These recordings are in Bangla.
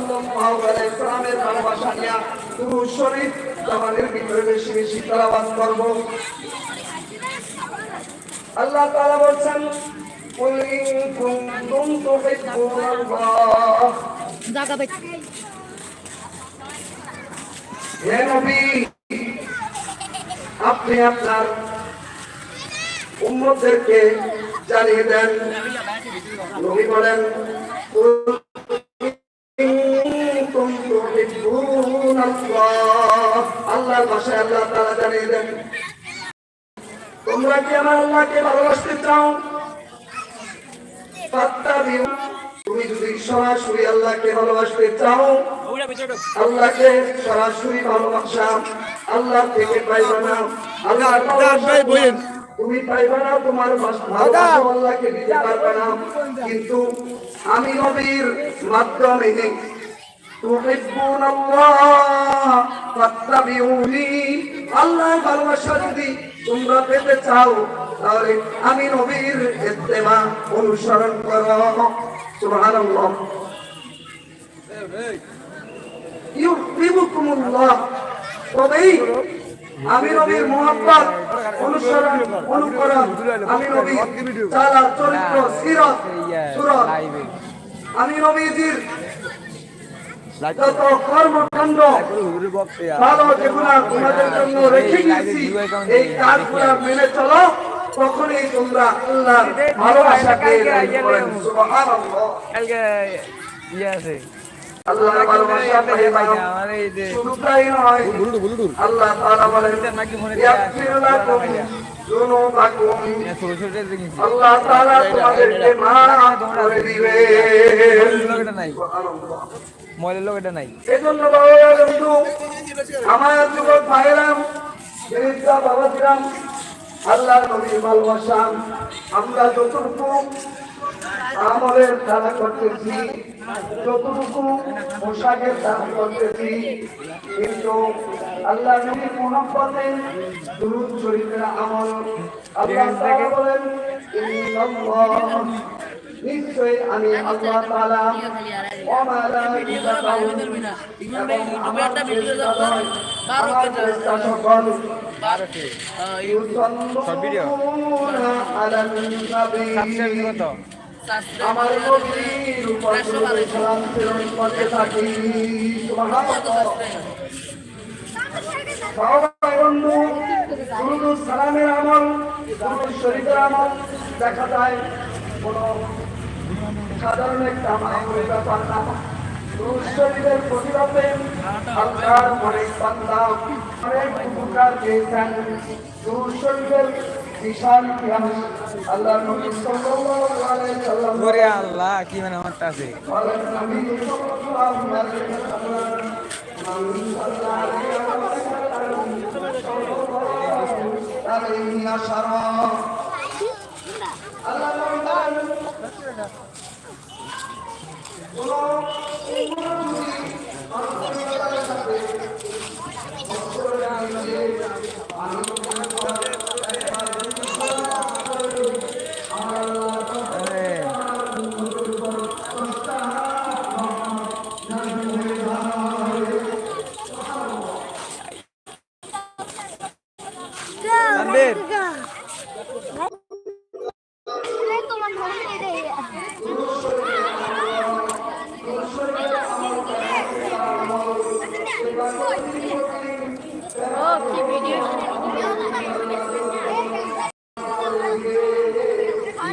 সাল্লাল্লাহু আলাইহি সাল্লামের ভালোবাসা নিয়ে দুরূদ শরীফ আমাদের ভিতরে বেশি বেশি তেলাওয়াত করব আল্লাহ তাআলা বলছেন قل إن كنتم تحبون الله জায়গা বেচ হে নবী আপনি আপনার উম্মতদেরকে জানিয়ে দেন নবী বলেন আল্লাহর ভাষায় আল্লাহ তাআলা জানিয়ে দেন তোমরা কি আমার আল্লাহকে ভালোবাসতে চাও। তুমি যদি সরাসরি আল্লাহকে ভালোবাসতে চাও আল্লাহকে সরাসরি ভালোবাসা আল্লাহ থেকে পাইবা না। আল্লাহ তুমি পাইবা না তোমার আল্লাহকে দিতে পারবে না। কিন্তু আমি নবীর মাধ্যমে তুহিব্বুন আল্লাহ ফাত্তাবিউনি আল্লাহ ভালোবাসা যদি তোমরা পেতে চাও, তাহলে আমি নবীর ইত্তেমা অনুসরণ করো সুবহানাল্লাহ। তবেই আমি নবীর অনুসরণ, অনুকরণ, আমি নবীর চালা চরিত্র আমি নবীজির যত কর্মকাণ্ড ভালো যেগুলা তোমাদের জন্য রেখে গিয়েছি এই কাজগুলা মেনে চলো তখনই তোমরা আল্লাহর ভালোবাসাকে লাভ করেন সুবহানাল্লাহ। ইয়ে আছে। আল্লাহর ভালোবাসা পাইবা আমার শুধু তাই নয় আল্লাহ তাআলা বলেন মনে লাকুম জিনিস। আল্লাহ তাআলা তোমাদেরকে মাফ করে দিবেন এটা নাই। ময়লের লোক এটা নাই। এজন্য বাবা বন্ধু আমার যুবক ভাইরাম বিরিজা বাবা আল্লাহ নবীর ভালোবাসা আমরা যতটুকু আমলের দ্বারা করতেছি যতটুকু পোশাকের দ্বারা করতেছি কিন্তু আল্লাহ নবীর মহব্বতে দুরুদ শরীফের আমল। আল্লাহ তাআলা বলেন নিশ্চয়ই আমি আল্লাহ তাআলা আমার আমার নবীর উপর সালাম প্রেরণ করতে থাকি বন্ধু দুরুদ সালামের আমল দুরুদ শরীফের আমল দেখা যায় কোন সাধারণ একটা আমলের ব্যাপার না। দুরুদ শরীফের প্রতিবাদে আল্লাহর অনেক বান্দা। অনেক উপকার পেয়েছেন। দুরুদ শরীফের বিশাল ইতিহাস আল্লাহ নবী সাল্লাল্লাহু আলাইহি সাল্লাম। কি মানে আমার তাছে নবী সাল্লাল্লাহু আলাইহি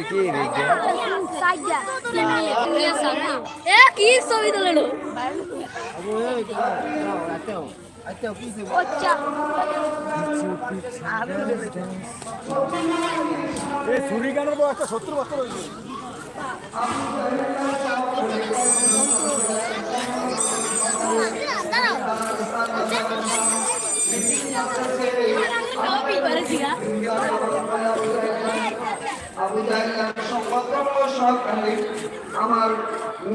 কি কি এ কি ছবি তুললো? এই ছুরি একটা সত্তর বছর হয়েছে। Abu We Yeah. সকল যত্ন সহকারে আমার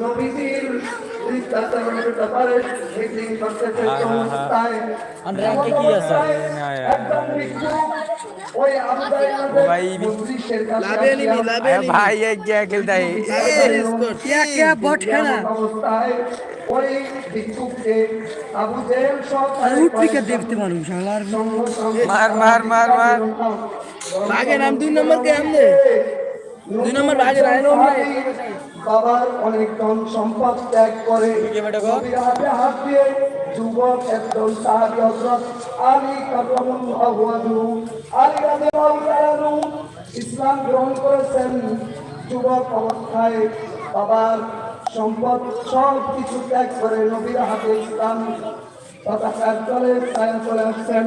নবীজির বৃদ্ধাচারণের ব্যাপারে মিটিং করতেছে তাই কি আছে? একজন ভিক্ষুক ওই আবু তাইলাদের ভাই, মজলিসের কাছে লাভে নিবি, আসিয়া লাভে আরে ভাই এক গিয়া খেলতে অবস্থায় ওই ভিক্ষুককে আবু জেহেল সহকারে দেখতে মানুষ আমার মার মার মার মার বাঘের নাম দুই নম্বর কে আমনে দুই নম্বর আইন বাবার অনেক ধন সম্পদ ত্যাগ করে। হাতে হাত দিয়ে যুবক একজন সাহাবী হযরত আলী কার্রামাল্লাহু ওয়াজহু আলী রাদিয়াল্লাহু ইসলাম গ্রহণ করেছেন। যুবক অবস্থায় বাবার সম্পদ সব কিছু ত্যাগ করে নবীর হাতে ইসলাম পতাকার তলে ছায়া চলে আসছেন।